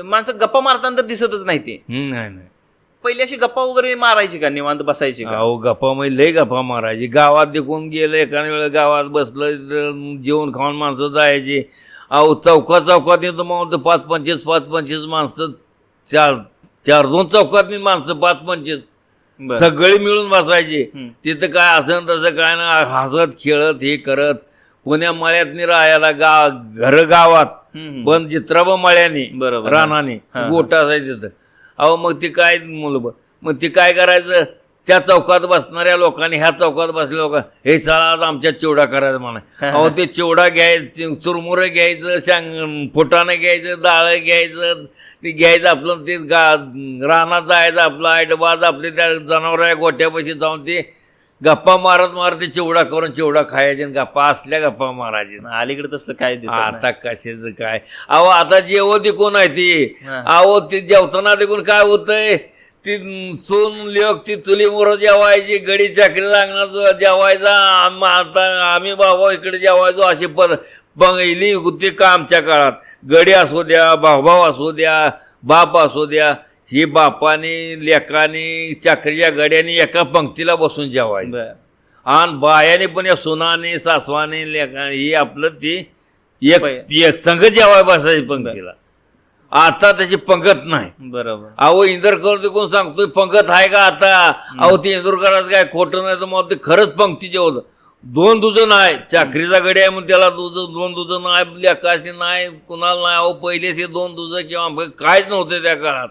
माणसं गप्पा मारताना तर दिसतच नाही ते. हम्म, नाही नाही. पहिली अशी गप्पा वगैरे मारायची का? निवांत बसायची का? अहो गप्पा म्हणजे लय गप्पा मारायची. गावात देखून गेलं एका वेळेला गावात बसलं तर जेवण खाऊन माणसं जायची. अहो चौकात चौकात येतं मग पाच पंचवीस पाच पंचवीस माणसं चार चार दोन चौकात माणसं पाच पंचवीस बरं. सगळी मिळून बसायची. तिथं काय असं तसं काय ना हसत खेळत हे करत. पुण्या मळ्यात राहायला गा घर गावात. पण चित्राबा मळ्याने बरोबर. रानाने. गोठा असायचं तिथं अहो मग ती काय मुलं मग ती काय करायचं त्या चौकात बसणाऱ्या लोकांनी ह्या चौकात बसल्या लोक हे चला आज आमच्या चिवडा करायचा म्हणा अहो ते चिवडा घ्यायचं चुरमुरं घ्यायचं शांग फुटाणं घ्यायचं डाळं घ्यायचं ते घ्यायचं आपलं ते गा रानात जायचं आपलं आयटबाज आपले त्या जनावराच्या गोठ्यापाशी जाऊन ते गप्पा मारत मारत चिवडा करून चिवडा खायचे गप्पा असल्या गप्पा मारायचे. अलीकडे तसलं काय दिसत. आता कशाचं काय? अहो आता जेव ते कोण आहे ती. अहो ते जेवताना देखून काय होतंय? ती सोन लेख ती चुली मोर जेवायची गडी चाकरी लागणार जेवायचा. आता आम्ही बाबा इकडे जेवायचो अशी पर बंगली होती का आमच्या काळात? गडी असू द्या भाऊभाऊ असू द्या बाप असू द्या. ही बापाने लेकाने चाकरीच्या गड्याने एका पंक्तीला बसून जेवायचं. बरं. आणि बायाने पण या सुनाने सासवाने लेखा ही आपलं ती एक एक संघ जेवाय बसायची पंक्तीला. आता त्याची पंगत नाही. बरोबर. अहो इंदरकर कोण सांगतोय पंगत आहे का आता? अहो ते इंदुरकरात काय? खोटं नाही तर मग ते खरंच पंक्ती जेवत दोन दुजं नाही चाकरीचा गडी आहे म्हणून त्याला दुजं दोन दुजं नाही लेकाशी नाही कुणाला नाही. अहो पहिलेच हे दोन दुजं किंवा काहीच नव्हते त्या काळात.